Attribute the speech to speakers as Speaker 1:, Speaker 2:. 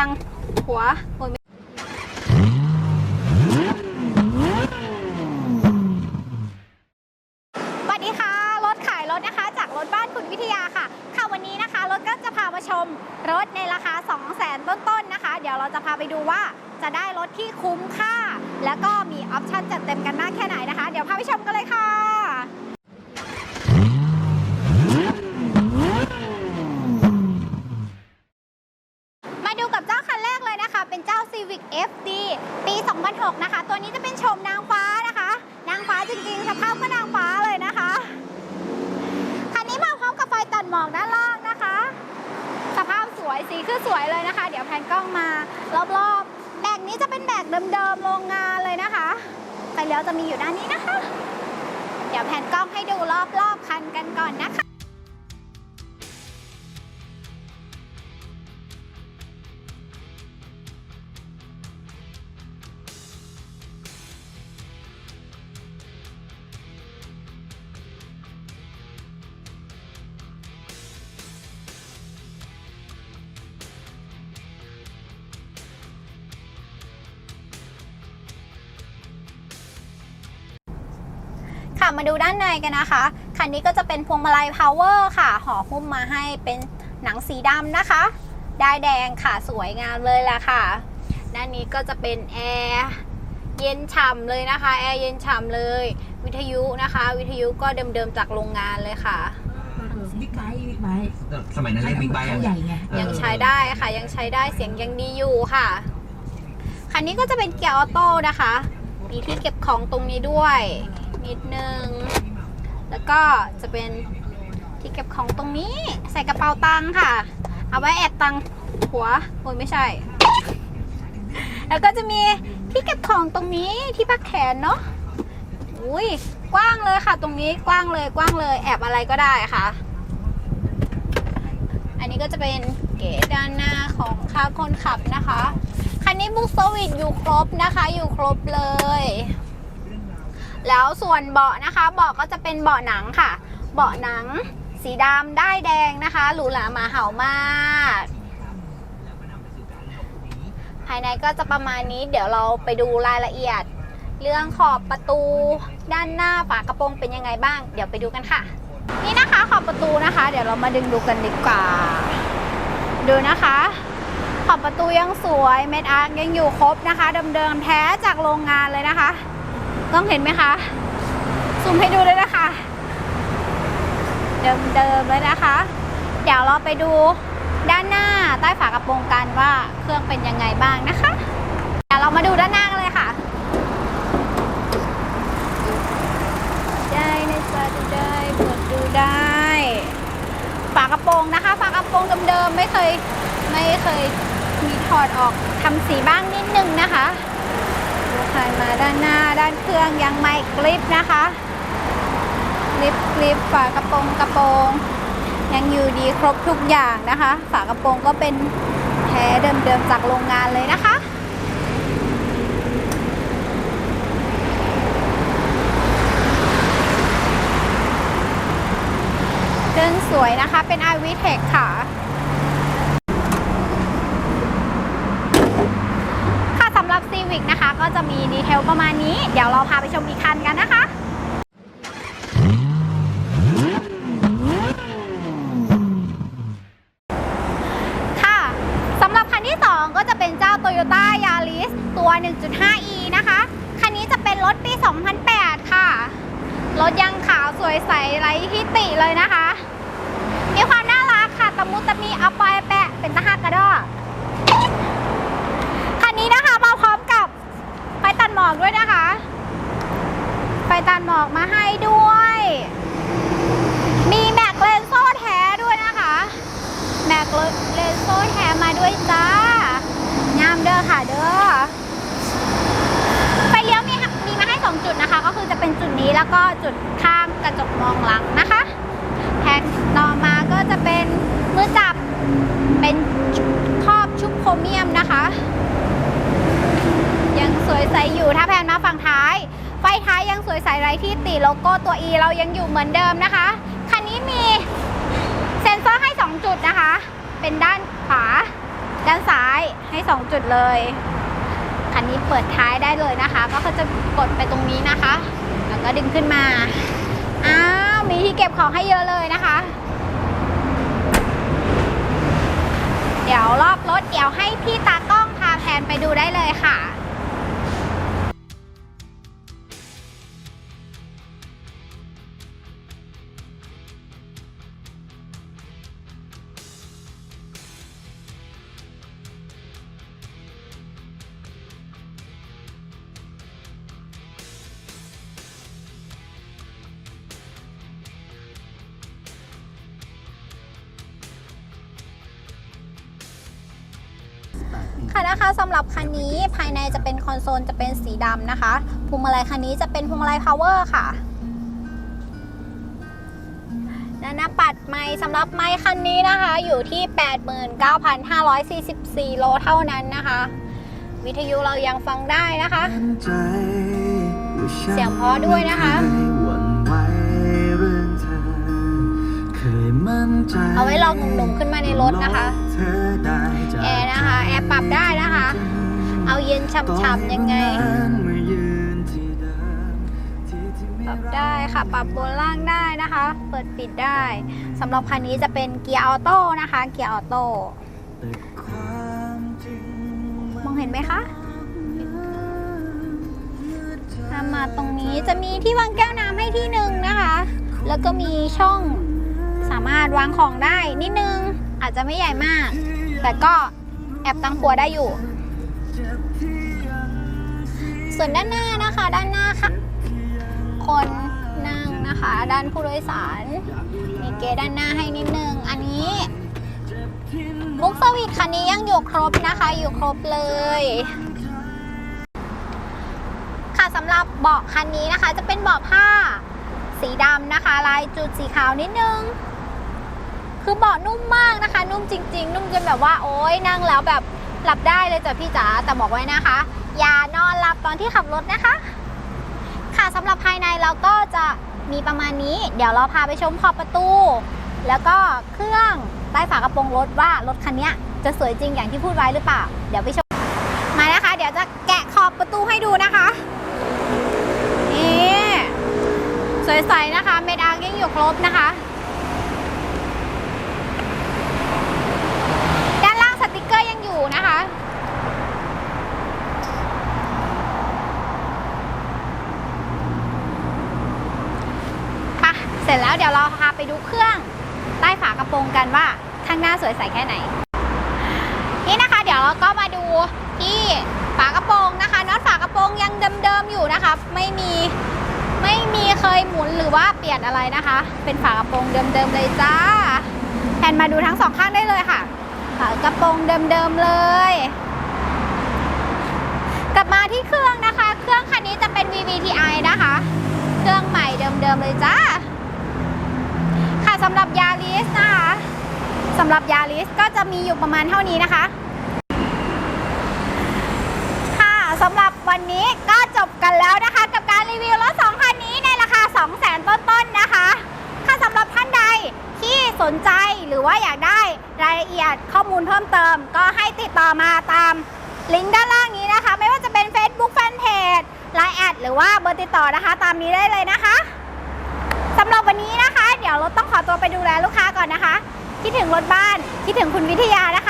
Speaker 1: ตังหัวหัวสวัสดีค่ะรถขายรถนะคะ จากรถบ้านคุณวิทยาค่ะ ค่ะวันนี้นะคะรถก็จะพามาชมรถในราคา 2 0 0 0 0 0ต้นๆนะคะ เดี๋ยวเราจะพาไปดูว่าจะได้รถที่คุ้มค่า แล้วก็มีออปชั่นจัดเต็มกันมากแค่ไหนนะคะ เดี๋ยวพาไปชมกันเลยค่ะ มาดูกับเจ้าคันแรก เป็นเจ้า Civic FD ปี 2006 นะคะ ตัวนี้จะเป็นโฉมนางฟ้านะคะ นางฟ้าจริงๆ สภาพก็นางฟ้าเลยนะคะ คันนี้มาพร้อมกับไฟตัดหมอกด้านล่างนะคะ สภาพสวยสีคือสวยเลยนะคะ เดี๋ยวแพนกล้องมารอบๆ แบกนี้จะเป็นแบกเดิมๆ โรงงานเลยนะคะไฟเลี้ยวจะมีอยู่ด้านนี้นะคะ เดี๋ยวแพนกล้องให้ดูรอบๆ คันกันก่อนนะคะ มาดูด้านในกันนะคะ คันนี้ก็จะเป็นพวงมาลัย power ค่ะ ห่อหุ้มมาให้เป็นหนังสีดำนะคะ ได้ายแดงค่ะ สวยงามเลยล่ะค่ะ ด้านนี้ก็จะเป็นแอร์เย็นฉ่ำเลยนะคะ แอร์เย็นฉ่ำเลย วิทยุนะคะ วิทยุก็เดิมๆจากโรงงานเลยค่ะ
Speaker 2: บิ๊กไบค์บิ๊กไบค์
Speaker 3: สมัยนั้นเรียกบิ๊กไบค์
Speaker 2: คั
Speaker 3: อะ
Speaker 2: นใหญ่ไง
Speaker 3: เออ
Speaker 1: ยังใช้ได้ค่ะ ยังใช้ได้เสียงยังดีอยู่ค่ะ คันนี้ก็จะเป็นเกียร์ออโต้นะคะ มีที่เก็บของตรงนี้ด้วย นิดนึง แล้วก็จะเป็นที่เก็บของตรงนี้ ใส่กระเป๋าตังค่ะ เอาไว้แอบตังหัวโอ้ยไม่ใช่ แล้วก็จะมีที่เก็บของตรงนี้ที่พักแขนเนาะอุ้ยกว้างเลยค่ะ ตรงนี้กว้างเลยกว้างเลย แอบอะไรก็ได้ค่ะ อันนี้ก็จะเป็นเก๋ด้านหน้าของค่าคนขับนะคะ คันนี้บุ๊กสวิตอยู่ครบนะคะ อยู่ครบเลย แล้วส่วนเบาะนะคะเบาะก็จะเป็นเบาะหนังค่ะ เบาะหนังสีดำได้ายแดงนะคะหรูหรามาเห่ามากภายในก็จะประมาณนี้เดี๋ยวเราไปดูรายละเอียด เรื่องขอบประตูด้านหน้าฝากระโปรงเป็นยังไงบ้าง เดี๋ยวไปดูกันค่ะ นี่นะคะขอบประตูนะคะ เดี๋ยวเรามาดึงดูกันดีกว่า ดูนะคะ ขอบประตูยังสวยเม็ดอาร์ยังอยู่ครบนะคะเดิมๆแท้จากโรงงานเลยนะคะ ต้องเห็นไหมคะซูมให้ดูเลยนะคะ เดิมๆเลยนะคะ เดี๋ยวเราไปดูด้านหน้าใต้ฝากระโปรงกันว่าเครื่องเป็นยังไงบ้างนะคะเดี๋ยวเรามาดูด้านหน้ากันเลยค่ะได้นะจ๊ะดูได้เปิดดูได้ ฝากระโปรงนะคะ ฝากระโปรงเดิมๆไม่เคยไม่เคยมีถอดออกทำสีบ้างนิดนึงนะคะ คันมาด้านหน้าด้านเครื่องยังไม่กริปนะคะกริปกริปฝากระโปรงกระโปรงยังอยู่ดีครบทุกอย่างนะคะ ฝากระโปรงก็เป็นแท้เดิมๆจากโรงงานเลยนะคะเครื่องสวยนะคะเป็น i v t e c h ค่ะค่ะ สำหรับ Civic นะคะ ก็จะมีดีเทลประมาณนี้ เดี๋ยวเราพาไปชมอีกคันกันนะคะค่ะสำหรับคันที่2ก็จะเป็นเจ้า Toyota Yaris ตัว 1.5e นะคะ คันนี้จะเป็นรถปี 2008 ค่ะ รถยังขาวสวยใสไร้ที่ติเลยนะคะ มีความน่ารักค่ะตะมุตะมีเอาปอยแปะ เป็นตะหักกระดอกคันนี้นะคะมาพร้อมกับไฟตัดหมอกด้วยนะคะ ไฟตัดหมอกมาให้ด้วย มีแม็กเลนโซ่แท้ด้วยนะคะ แม็กเลนโซ่แท้มาด้วยจ้างามเด้อค่ะเด้อ ไฟเลี้ยวมีมีมาให้ 2 จุดนะคะ ก็คือจะเป็นจุดนี้ แล้วก็จุดข้างกระจกมองหลังนะคะแท็กต่อมาก็จะเป็นมือจับเป็นครอบชุบโครเมียมนะคะ ยังสวยใสอยู่ถ้าแพนมาฝั่งท้าย ไฟท้ายยังสวยใสไรที่ติโลโก้ตัว E เรายังอยู่เหมือนเดิมนะคะคันนี้มีเซ็นเซอร์ให้ 2 จุดนะคะ เป็นด้านขวา ด้านซ้ายให้ 2 จุดเลยคันนี้เปิดท้ายได้เลยนะคะ ก็จะกดไปตรงนี้นะคะ ก็ดึงขึ้นมา อ้าว มีที่เก็บของให้เยอะเลยนะคะ เดี๋ยวรอบรถเดี๋ยวให้พี่ตากล้องพาแพนไปดูได้เลยค่ะ นะคะสำหรับคันนี้ภายในจะเป็นคอนโซลจะเป็นสีดำนะคะพวงมาลัยคันนี้จะเป็นพวงมาลัยพาวเวอร์ค่ะและหน้าปัดไม้สำหรับไม้คันนี้นะคะ อยู่ที่ 89,544 โลเท่านั้นนะคะ วิทยุเรายังฟังได้นะคะ เสียงพราะด้วยนะคะเอาไว้ลองหนุ่มๆขึ้นมาในรถนะคะ แอร์นะคะ แอร์ปรับได้ ย็นช่ำๆยังไง ปรับได้ค่ะ ปรับบนล่างได้นะคะ เปิดปิดได้สำหรับคันนี้จะเป็นเกียร์ออโต้นะคะ เกียร์ออโต้มองเห็นไหมคะนำมาตรงนี้จะมีที่วางแก้วน้ำให้ที่หนึ่งนะคะ แล้วก็มีช่องสามารถวางของได้นิดนึง อาจจะไม่ใหญ่มาก แต่ก็แอบตั้งครัวได้อยู่ ส่วนด้านหน้านะคะ ด้านหน้าค่ะ คนนั่งนะคะ ด้านผู้โดยสาร มีเกด้านหน้าให้นิดนึง อันนี้บุ๊กสวิตคันนี้ยังอยู่ครบนะคะ อยู่ครบเลย ค่ะสำหรับเบาะคันนี้นะคะ จะเป็นเบาะผ้า สีดำนะคะ ลายจุดสีขาวนิดนึง คือเบาะนุ่มมากนะคะ นุ่มจริง ๆ นุ่มจนแบบว่าโอ๊ยนั่งแล้วแบบหลับได้เลยจ้ะพี่จ๋าแต่บอกไว้นะคะ อย่านอนหลับตอนที่ขับรถนะคะ ค่ะสำหรับภายในเราก็จะมีประมาณนี้ เดี๋ยวเราพาไปชมขอบประตู แล้วก็เครื่องใต้ฝากระโปรงรถว่ารถคันนี้จะสวยจริงอย่างที่พูดไว้หรือเปล่า เดี๋ยวไปชมมานะคะ เดี๋ยวจะแกะขอบประตูให้ดูนะคะนี่สวยใสนะคะ เมดอาร์ยังอยู่ครบนะคะ ด้านล่างสติกเกอร์ยังอยู่นะคะ ปะเสร็จแล้วเดี๋ยวเราพาไปดูเครื่องใต้ฝา กันว่าข้างหน้าสวยใสแค่ไหน นี่นะคะ เดี๋ยวเราก็มาดูที่ฝากระโปรงนะคะน็อตฝากระโปรงยังเดิมๆอยู่นะคะ ไม่มีไม่มีเคยหมุนหรือว่าเปลี่ยนอะไรนะคะ เป็นฝากระโปรงเดิมๆเลยจ้าแผนมาดูทั้งสองข้างได้เลยค่ะฝากระโปรงเดิมๆเลย กลับมาที่เครื่องนะคะ เครื่องคันนี้จะเป็น VVTi นะคะ เครื่องใหม่เดิมๆเลยจ้า สำหรับยาริสนะคะสำหรับยาริสก็จะมีอยู่ประมาณเท่านี้นะคะ ค่ะสำหรับวันนี้ก็จบกันแล้วนะคะ กับการรีวิวรถสองคันนี้ในราคา 2 0 0 0 0 0 ต้นๆนะคะ ค่ะสำหรับท่านใดที่สนใจหรือว่าอยากได้รายละเอียดข้อมูลเพิ่มเติม ก็ให้ติดต่อมาตามลิงก์ด้านล่างนี้นะคะ ไม่ว่าจะเป็น Facebook Fanpage Line แอดหรือว่าเบอร์ติดต่อนะคะ ตามนี้ได้เลยนะคะสำหรับวันนี้นะคะ ดี๋ยวรถต้องขอตัวไปดูแลลูกค้าก่อนนะคะ คิดถึงรถบ้าน คิดถึงคุณวิทยานะคะ